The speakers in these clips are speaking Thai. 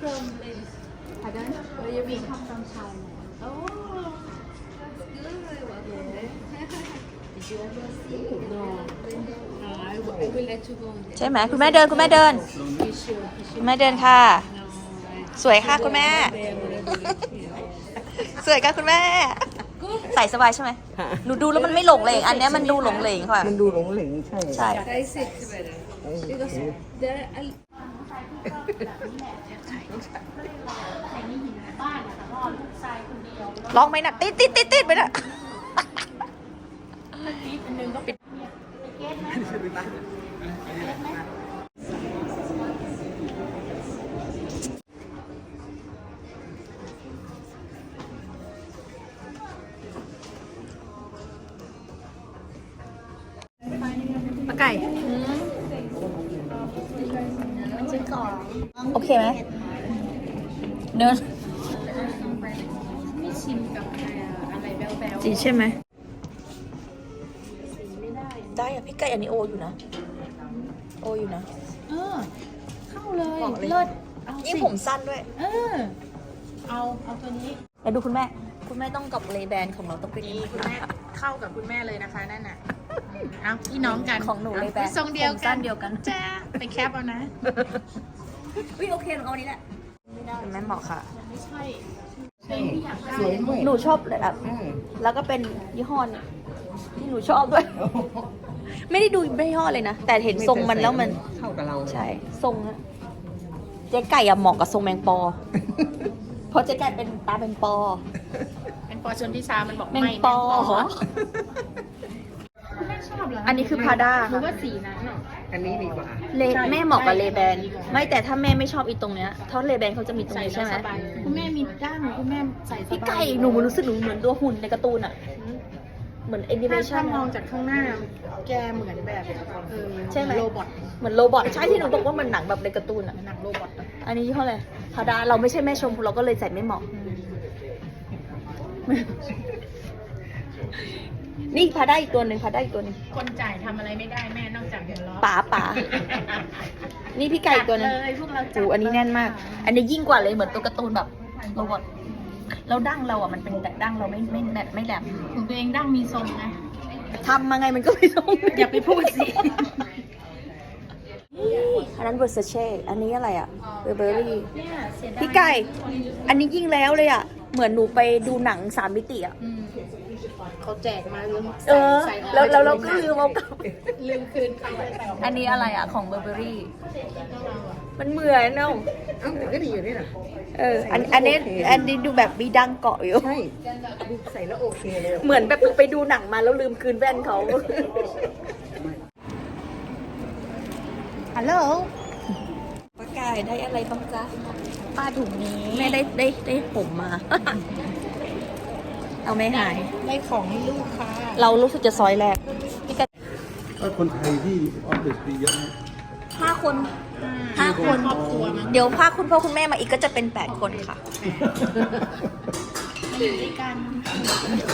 from ladies. Pardon? Where you we come from China. Oh, that's good. Okay. Did you ever see? No. No, I will, I will let you go. there. ใช่ไหมคุณแม่เดินคุณแม่เดิน You should. You คุ should. ณแม่เดินค่ะ No. สวยค่ะคุณแม่ There, whatever. สวยค่ะคุณแม่ใส่สบายใช่ไหมหนูดูแล้วมันไม่หลงเหลงอันเนี้ยมันดูหลงเหลงค่ะ มันดูหลงเหลงใช่ ใช่ I sit better. Because there, I, ร้องไหมน่ะติดติดติดติดไปน่ะปลาไก่โอเคไหมเดินไม่ ชินกับเอ่ออะไรแบ๊วๆสีใช่ไหมได้อะพี่ไก่อันนี้โออยู่นะ โออยู่นะ เออ เข้าเลยบอกเลย เลิศเอายิ่งสิผมสั้นด้วย เออ เอาเอาตัวนี้แล้วดูคุณแม่ คุณแม่ต้องกับเลแบนของเราต้องเป็นนี่ คุณแม่เข้ากับคุณแม่เลยนะคะนั่นน่ะอืมเอาพี่น้องกันของหนูเลยแบนทรงเดียวผมกัสั้นนเดียวกัน จ้าไปแคปเอานะวิโอเคหนูเอาอันนี้แหละคุณแม่เหมาะค่ะ ไม่ใช่ สวยด้วยหนูชอบเลยแบบอืมแล้วก็เป็นยี่ห้อเนี่ยที่หนูชอบด้วยไม่ได้ดูยี่ห้อเลยนะ แต่เห็นทรงมันแล้วมัน เข้ากับเราใช่ ทรงอะเจ๊ไก่อะเหมาะกับทรงแมงปอ เพราะเจ๊ไก่เป็นตาเป็นปอ เป็นปอชนที่ซามันบอกแมงไม่ปอ คุณแม่ชอบเหรออัอันนี้คือ Prada หรือว่าสีนั้นเหร ออันนี้ดีกว่า เลใช่แม่เหมาะกับใช่เลแบนดีกว่าไม่แต่ถ้าแม่ไม่ชอบอีตรงเนี้ยเพราะเลแบนเขาจะมีตรงใส่นี้แล้ใช่วไหมสบายคุณแม่มีด้านคุณแม่ใส่สบายพี่ไก่หนูรู้สึกหนูเหมือนตัวหุ่นในการ์ตูนอะเหมือนแอนิเมถ้าชัถ้านมองจากข้างหน้า แกเหมือนแบบเออใช่ไหมโรบอทเหมือนโรบอทใช่ที่หนูบอกว่ามันหนังแบบในการ์ตูนอะหนังโรบอทอะอันนี้ยี่ห้ออะไรพาดาเราไม่ใช่แม่ชมพูเราก็เลยใส่ไม่เหมาะ นี่พาได้อีกตัวหนึ่งพาได้อีกตัวหนึ่งคนจ่ายทำอะไรไม่ได้แม่นอกจากหัวเราะป๋าป๋านี่พี่ไก่อีกตัวหนึงจัดเลยพวกเราจัดโอ้อันนี้แน่นมาก อันนี้ยิ่งกว่าเลยเหมือนตัวการ์ตูนแบบโรบอทแล้วดั้งเราอะมันเป็นแต่ดั้งเราไม่ไม่แบบไม่แหลมของตัวเองดั้งมีทรงนะ ทำมาไงมันก็ไม่ต้องอย่าไปพูดสิ อันนั้นเวอร์ซเช่ อันนี้อะไรอะเบอร์เบอรี่ เนี่ยเสียดายพี่ไก่ อันนี้ยิ่งแล้วเลยอะ เหมือนหนูไปดูหนังสามมิติอะ อืม เขาแจกมาลืมเออใส่ออกแล้วแล้วเราก็ลืมเอากลับลืมคืนเขาไปใส่ออกอันนี้อะไรอะของเบอร์เบอรี่ มันเหมือนเนาะเอ้าแต่ก็ดีอยู่นี่นะเอออันอันนี้อันนี้ดูแบบมีดังเกาะอยู่ ใช่ใส่แล้วโอเคเลยเหมือนแบบไปดูหนังมาแล้วลืมคืนแว่นเขา ฮัลโหลป้ากายได้อะไรบ้างจ๊ะป้าถุงนี้แม่ได้ได้ได้ผมมา เอาไม่หาย ได้ของให้ลูกค่ะเรารู้สึกจะซอยแรกพี่กายถ้าคนไทยที่ออฟฟิศมีเยอะไหมห้าคนห้าคน ครอบครัวมั้งเดี๋ยวพาคุณพ่อคุณแม่มาอีกก็จะเป็นแปดคนค่ะมาอยู่ด้วยกัน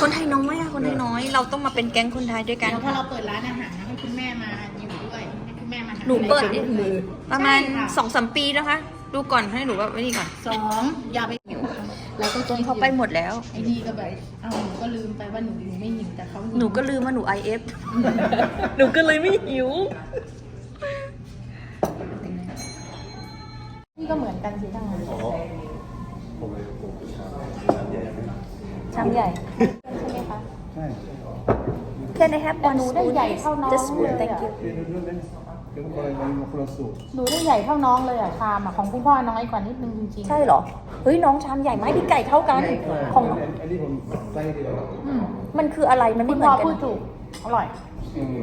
คนไทยน้อยอะคนไทยน้อย เราต้องมาเป็นแก๊งคนไทยด้วยกันเดี๋ยวพอค่ะ เราเปิดร้านอาหารนะให้คุณแม่มาอยู่ด้วยให้คุณแม่มาาหนูเปิดใช้มือประมาณใช่ค่ะ สองสามปีนะคะ ดูก่อนให้หนูแบบไว้นี่ก่อน สองอย่าไปหิว แล้วก็จนเขาไปหมดแล้ว ไอ้นี่ก็แบบเอาหนูก็ลืมไปว่าหนูหนูไม่หิวแต่เขาหนูก็ลืมว่าหนู IF หนูก็เลยไม่หิว นี่ก็เหมือนกันสิทั้งนั้นผมเลยผมชามใหญ่ชามใหญ่ใช่ไหมคะใช่ Can I have one หนูได้ spoon ใหญ่เท่าน้อง Just spoon เลย thank อะ you เดี๋ยวเรื่องนั้นเดี๋ยวคนอะไรมาคนละสูตรหนูได้ใหญ่เท่าน้องเลยอะชามอะของคุณพ่อน้อยกว่านิดนึงจริงๆใช่เหรอ เฮ้ยน้องชามใหญ่ไหมพี่ไก่เท่ากัน ของน้องอันนี้ผมใส่เดียวอืมมันคืออะไรมันคุไม่ณเหมืพ่ออนกันพูดถูกอร่อย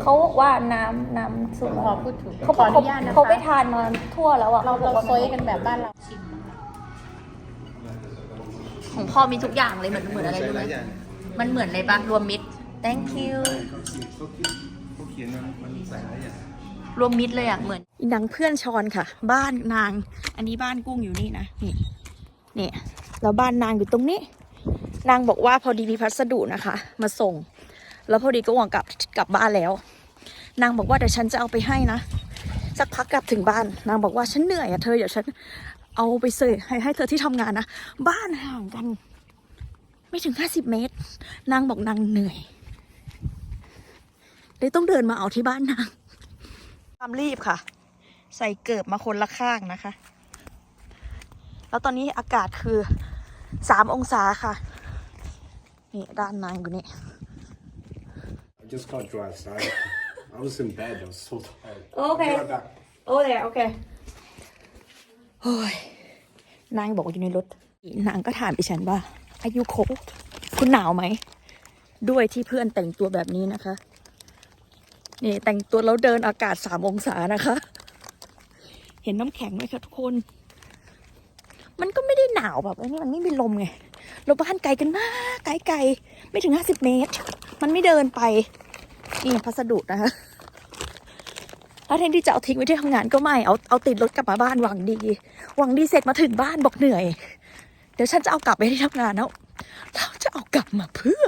เขาบอกว่าน้ำน้ำซุปคุณพ่อพูดถูกเขาขออนุญาตนะคะ เขาไปทานมาทั่วแล้วอะเราขบเราอกว่โซยกันแบบบ้านเราชิมของพ่อมีทุกอย่างเลยเหมือนเหมือนอะไรรู้ไหมมันเหมือนอะไรปะรวมมิตร thank you เขาเขาคิดเขาเขียนมามันใส่หลายอย่าง รวมมิตรเลยอะเหมือนนางเพื่อนชอนค่ะ บ้านนาง อันนี้บ้านกุ้งอยู่นี่นะนี่นี่แล้วบ้านนางอยู่ตรงนี้ นางบอกว่าพอดีมีพัสดุนะคะ มาส่ง แล้วพอดีก็หวังกลับกลับบ้านแล้ว นางบอกว่าเดี๋ยวฉันจะเอาไปให้นะสักพักกลับถึงบ้าน นางบอกว่าฉันเหนื่อยอะเธอเดี๋ยวฉันเอาไปเสิร์ฟให้ให้เธอที่ทำงานนะบ้านห่างกัน ไม่ถึงห้าสิบเมตร นางบอกนางเหนื่อยเลยต้องเดินมาเอาที่บ้านนาง ความรีบค่ะ ใส่เกิบมาคนละข้างนะคะ แล้วตอนนี้อากาศคือสามองศาค่ะ นี่ด้านนางอยู่นี่ I just got dressed. I, I was in bed. I was so tired. Okay. Be right back. โอ้เลยโอเคโอ้ยนางบอกว่าอยู่ในรถ นางก็ถามดิฉันว่าอายุโคคุณหนาวไหม ด้วยที่เพื่อนแต่งตัวแบบนี้นะคะ นี่แต่งตัวแล้วเดินอากาศสามองศานะคะ เห็นน้ำแข็งไหมคะทุกคน มันก็ไม่ได้หนาวแบบอันนี้มันไม่มีลมไงเราบ้านไกลกันมาก ไกลไกลๆไม่ถึงห้าสิบเมตร มันไม่เดินไป นี่พัสดุนะคะแล้วแทนที่จะเอาทิ้งไว้ที่ทำงานก็ไม่ เอาเอาติดรถกลับมาบ้านหวังดี หวังดีเสร็จมาถึงบ้านบอกเหนื่อย เดี๋ยวฉันจะเอากลับไปที่ทำงานแล้วเราจะเอากลับมาเพื่อ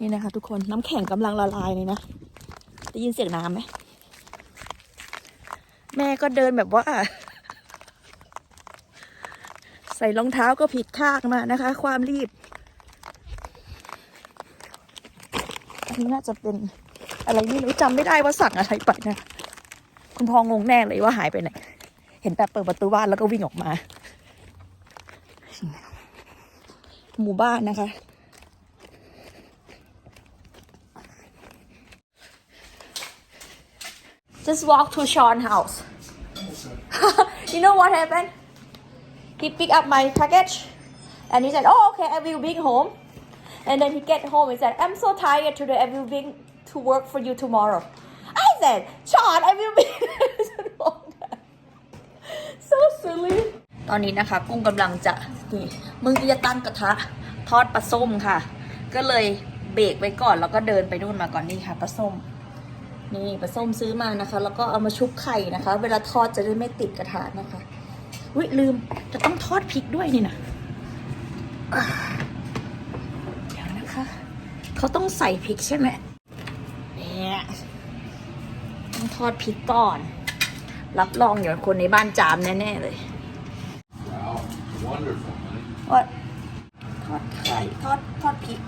นี่นะคะ ทุกคนน้ำแข็งกำลังละลายเลยนะได้ยินเสียงน้ำไหมแม่ก็เดินแบบว่า ใส่รองเท้าก็ผิดข้างมานะคะ ความรีบอันนี้น่าจะเป็นอะไรไม่รู้จำไม่ได้ว่าสั่งอะไรไปนะคุณพ่องงแน่เลยว่าหายไปไหนเห็นแต่เปิดประตูบ้านแล้วก็วิ่งออกมา หมู่บ้านนะคะ just walk to Sean house you know what happened he picked up my package and he said oh okay I will bring home and then he get home and said I'm so tired today I will bring to work for you tomorrow I said Sean I will bring so silly ตอนนี้นะคะ กุ้งกำลังจะนี่มึงจะตั้งกระทะทอดปลาส้มค่ะ ก็เลยเบรกไว้ก่อนแล้วก็เดินไปนู่นมาก่อนนี่ค่ะปลาส้ม นี่ปลาส้มซื้อมานะคะ แล้วก็เอามาชุบไข่นะคะ เวลาทอดจะได้ไม่ติดกระทะนะคะอุ้ยลืมจะต้องทอดพริกด้วยนี่นะอ่าเดี๋ยวนะคะ เขาต้องใส่พริกใช่ไหมเนี่ยต้องทอดพริกก่อน รับรองเดี๋ยวคนในบ้านจามแน่ๆเลย Wow. Wonderful, honey. ทอดทอดไข่ทอดทอดพริก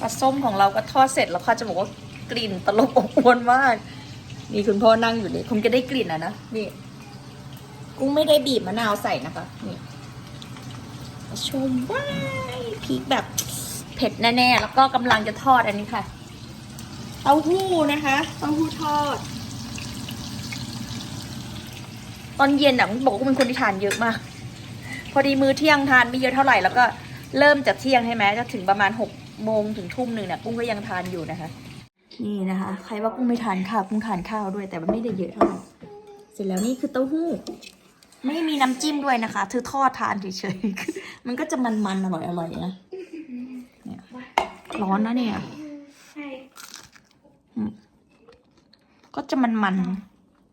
ปลาส้มของเราก็ทอดเสร็จแล้วค่ะจะบอกว่ากลิ่นตลบอบอวนมากนี่คุณพ่อนั่งอยู่นี่คงจะได้กลิ่นอะนะนี่กุ้งไม่ได้บีบมะนาวใส่นะคะนี่ชมว้ายพริกแบบเผ็ดแน่ๆ แล้วก็กำลังจะทอดอันนี้ค่ะเต้าหู้นะคะเต้าหู้ทอด ตอนเย็นอะมันบอกว่าเป็นคนที่ทานเยอะมาก พอดีมื้อเที่ยงทานไม่เยอะเท่าไหร่แล้วก็เริ่มจากเที่ยงใช่ไหมจะถึงประมาณหก โมงถึงทุ่มหนึ่งเนี่ยกุ้งก็ยังทานอยู่นะคะ นี่นะคะ ใครว่ากุ้งไม่ทานข้าวกุ้งทานข้าวด้วยแต่มันไม่ได้เยอะเท่าไหร่เสร็จแล้วนี่คือเต้าหู้ ไม่มีน้ำจิ้มด้วยนะคะคือทอดทานเฉยๆมันก็จะมันๆอร่อยๆนะเนี่ยร้อนนะเนี่ยอืมก็จะมัน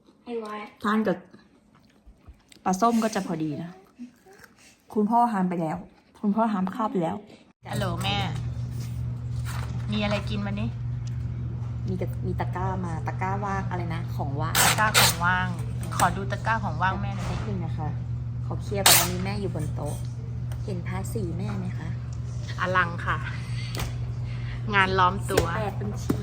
ๆทานกับปลาส้มก็จะพอดีนะ คุณพ่อทานไปแล้ว คุณพ่อทานข้าวไปแล้วฮัลโหลแม่ มีอะไรกินวันนี้ มีกะมีตะกร้ามาตะกร้าว่างอะไรนะ ของว่างตะกร้าของว่าง ขอดูตะกร้าของว่างแม่หน่อยนิดิดนึงนะคะ ขอเคลียร์กับวันนี้แม่อยู่บนโต๊ะ เห็นพาสีแม่ไหมคะอลังค่ะ งานล้อมตัวแปดบัญชี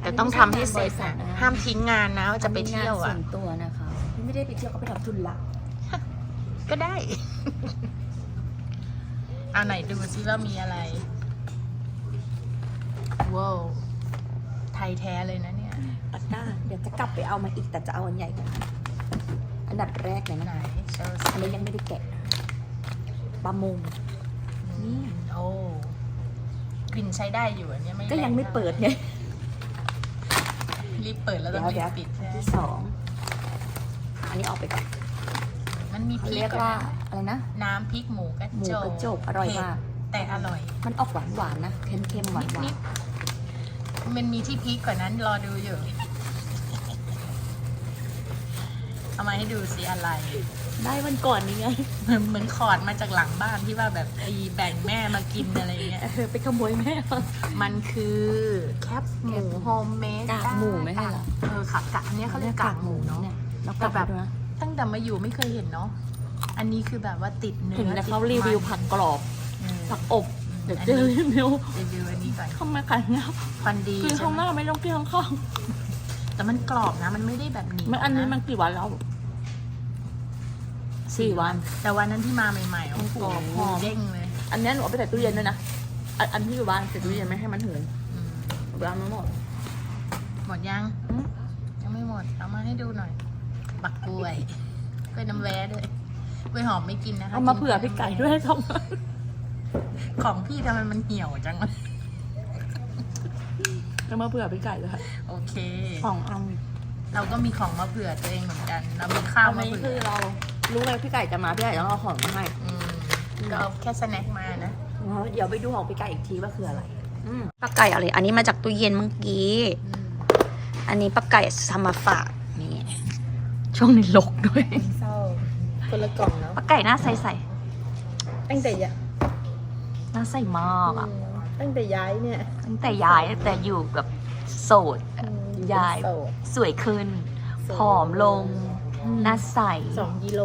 แต่ต้องทำให้เสร็จนะห้ามทิ้งงานนะว่าจะไปเที่ยวอัอะนนี้งานส่วนตัวนะคะ ไม่ได้ไปเที่ยวก็ไปทำธุระก็ได้ เอาไหนดูซิว่ามีอะไร ว้าวไทยแท้เลยนะเนี่ย ตะกร้า เดี๋ยวจะกลับไปเอามาอีกแต่จะเอาอันใหญ่ก่อนอันดับแรกเลยไหนนะโชว์อันนี้ยังไม่ได้แกะปลามงนี่โอ้กลิ่นใช้ได้อยู่อันเนี้ยไม่ก็ยังไม่แรงเปิดไง รีบเปิดแล้วต้องรีเดี๋ยวบปิดใช่ไหมที่สองอันนี้ออกไปก่อนมันมีพเขาริเรียกกก่อนว่านะอะไรนะ น้ำพริกหมูกระหมูโจกระโจกอร่อยมาก เผ็ดแต่อร่อย มันออกหวานหวานๆนะ เค็มๆหวานหวานินดๆ มันมีที่พริกกว่านั้นรอดูอยู่ เอามาให้ดูสิอะไร ได้วันก่อนนี้ไงเหมือนเหมือนขอดมาจากหลังบ้านที่ว่าแบบไอ้แบ่งแม่มากินอะไรเงี้ย เออไปขโมยแม่มา มันคือแคปหมูโฮมเมดกากหมูไม่ใช่เหรอ เออค่ะกากอันเนี้ยเขาเรียกกากหมูเนาะ แล้วแต่ก็แบแบบบตั้งแต่มาอยู่ไม่เคยเห็นเนาะ อันนี้คือแบบว่าติดเนื้อเห็นแต่เขาติดรีวิวมันผักกรอบเออผักอบ เดี๋ยวเจอรีวิวรีวิวอันนี้ก่อนข้าวแม่ไก่เงาฟันดีกินใช่ข้างหไหมน้าไม่ต้องกินข้างข้างแต่มันกรอบนะ มันไม่ได้แบบหนีไม่อันนี้มันกี่วันแล้วสี่วัน แต่วันนั้นที่มาใหม่ๆโอ้โหกรอบหอมเด้งเลย อันนี้หนูเอาไปใส่ตู้เย็นด้วยนะอันอันที่อยู่บ้านใส่ตู้เย็นไม่ให้มันเหินอืมเอาไปเอามาหมด หมดยังอืมยังไม่หมดเอามาให้ดูหน่อย บักกล้วยกล้วยน้ำแว้ด้วยกล้วยหอมไม่กินนะคะเอามาเผื่อพี่ไก่ด้วยทำไม ของพี่ทำไมมันเหี่ยวจังวะเอามาเผื่อพี่ไก่ด้วยโอเค ของอันเราก็มีของมาเผื่อตัวเองเหมือนกัน เรามีข้าวอันมานี้เผื่คืออเรารู้เลยพี่ไก่จะมาพี่ไก่ต้องเอาของมาให้อืมก็เอาแค่สแน็คมานะเดี๋ยวไปดูของพี่ไก่อีกทีว่าคืออะไรป้าไก่อะไร อันนี้มาจากตู้เย็นเมื่อกี้อืมอันนี้ป้าไก่ทำมาฝากนี่ช่วงนี้ลกด้วยเศร้าคนละกล่องแล้วป้าไก่หน้าใสใสตั้งแต่ยห น้าใสมากอะ ตั้งแต่ย้ายเนี่ยตั้งแต่ย้ายแต่อยู่กับโสดอะย้ายสวยขึ้นผอมลงหน้าใสสองกิโล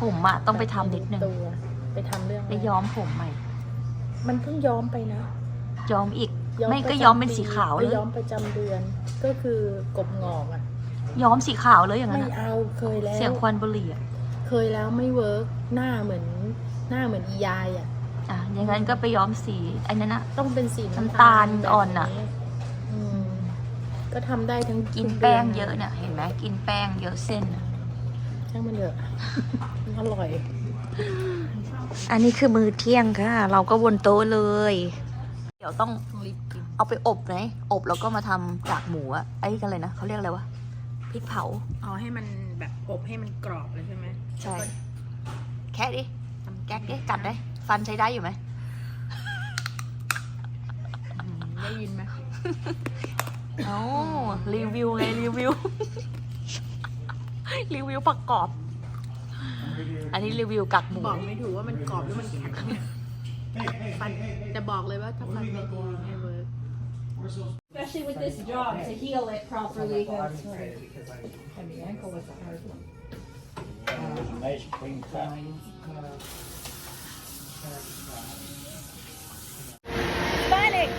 ผมอะต้องไปทำนิดนึงตัวไปทำเรื่องไปย้อมผมใหม่ มันเพิ่งย้อมไปนะย้อมอีกย้อมไม่ก็ประจำย้อมเป็นสีขาวไปเลยย้อมประจำเดือน ก็คือกบงอกอะ ย้อมสีขาวเลยอย่างนั้ไม่นอะเอาเคยแล้ว เสียงควันบุหรี่อะเคยแล้วไม่เวิร์กหน้าเหมือน หน้าเหมือนอียายอะ อะอย่างนั้นก็ไปย้อมสีอันนั้นอะต้องเป็นสีน้ำตาลอ่อนน่ะแบบอืมก็ทำได้ทั้งกินทุแป้งดืเยอะเนี่ยเห็นไหมกินแป้งเยอะเส้นอะช่างมันเถอะอร่อย อันนี้คือมือเที่ยงค่ะ เราก็บนโต๊ะเลย เดี๋ยวต้องรีบกินเอาไปอบไหมอบแล้วก็มาทำกากหมูอะไอ้กันเลยนะเขาเรียกอะไรวะพริกเผา เอาให้มันแบบอบให้มันกรอบเลยใช่ไหมใช่ แค่ดิแก๊กดิกัดได้ ฟันใช้ได้อยู่ไหมอืมได้ยินไหมเอ้ารีวิวไงรีวิว รีวิวประกอบ อันนี้รีวิวกักหมูบอกไม่ถูกว่ามันกรอบหรือมันแข็งเนี่ยฟันจะบอกเลยว่าถ้าฟันไม่ดีไม่เวิร์ก Especially with this job to heal it properly. Nice clean cut. Oh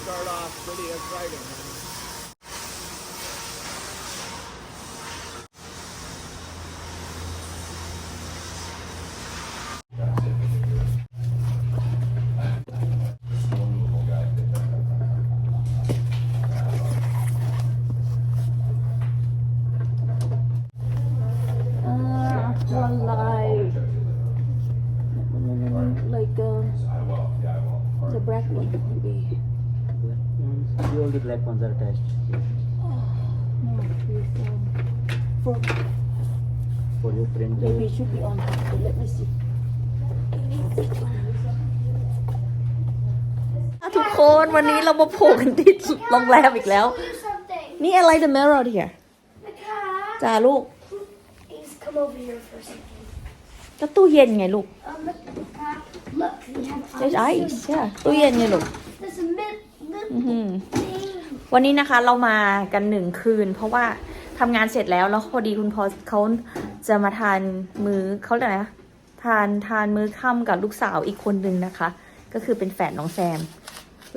start off pretty exciting. All the black ones are attached No, with, um, for for your print. maybe it should be on. But let me see. ทุกคนวันนี้เรามาโผล่กันที่โรงแรมอีกแล้ว something. นี่อะไร the mirror here The cat. จ้าลูก He's come over here for something. ก็ตู้เย็นไงลูก Um, look, the cat. Look, we have there's ice. ice ใช่ตู้เย็นไงลูก There's a mid, วันนี้นะคะเรามากันหนึ่งคืน เพราะว่าทำงานเสร็จแล้วแล้วพอดีคุณพอเขาจะมาทานมื้อเขาเรียกอะไรนะทานทานมื้อค่ำกับลูกสาวอีกคนนึงนะคะ ก็คือเป็นแฝดน้องแซม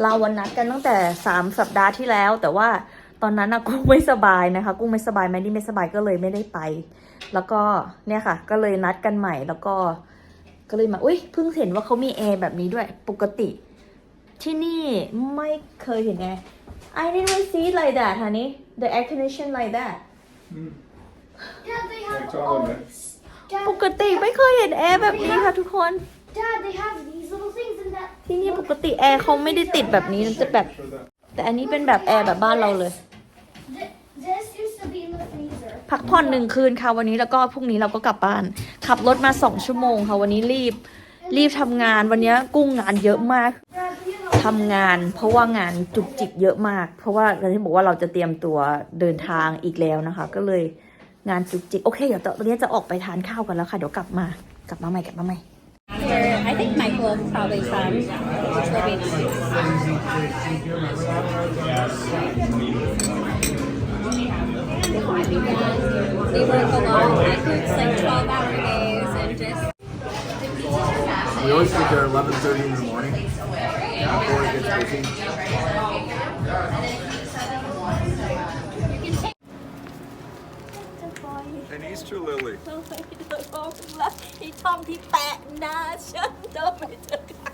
เราวันนัดกันตั้งแต่สามสัปดาห์ที่แล้ว แต่ว่าตอนนั้นนะกุ้งไม่สบายนะคะ กุ้งไม่สบายแมนดี้ไม่สบายก็เลยไม่ได้ไป แล้วก็เนี่ยค่ะ ก็เลยนัดกันใหม่แล้วก็ก็เลยมาอุ้ยเพิ่งเห็นว่าเขามีแอร์แบบนี้ด้วยปกติ ที่นี่ไม่เคยเห็นแอร์ I never see like that honey the air condition like that Dad, they have It's all all in it. this. Dad, ปกติไม่เคยเห็นแอร์แบบนี้ค่ะทุกคน Dad, they have these little things in that. ที่นี่ปกติแอร์เขาไม่ได้ติดแบบนี้มันจะแบบแต่อันนี้เป็นแบบแอร์แบบบ้านเราเลย Th- This used to be in the freezer. พักผ่อนหนึ่งคืนค่ะวันนี้แล้วก็พรุ่งนี้เราก็กลับบ้าน ขับรถมาสองชั่วโมงค่ะวันนี้รีบ รีบทำงานวันนี้กุ้งงานเยอะมาก Dad, we have ทำงาน เพราะว่างานจุกจิกเยอะมาก เพราะว่าเราที่บอกว่าเราจะเตรียมตัวเดินทางอีกแล้วนะคะ ก็เลยงานจุกจิกโอเคเดี๋ยวตอนนี้จะออกไปทานข้าวกันแล้วค่ะเดี๋ยวกลับมากลับมาใหม่กลับมาใหม่ I think Michael probably some which will be nice They work a lot like it's like 12 hour days and just We always get there 11:30 in the morning before it gets busy. An Easter lily. ไอ้ทอมที่แปะหน้าฉันเดินไปเจอกัน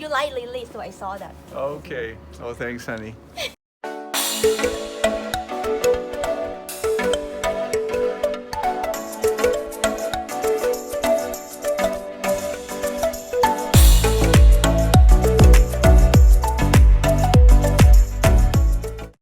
You like Lily so I saw that Okay. Oh, thanks, honey.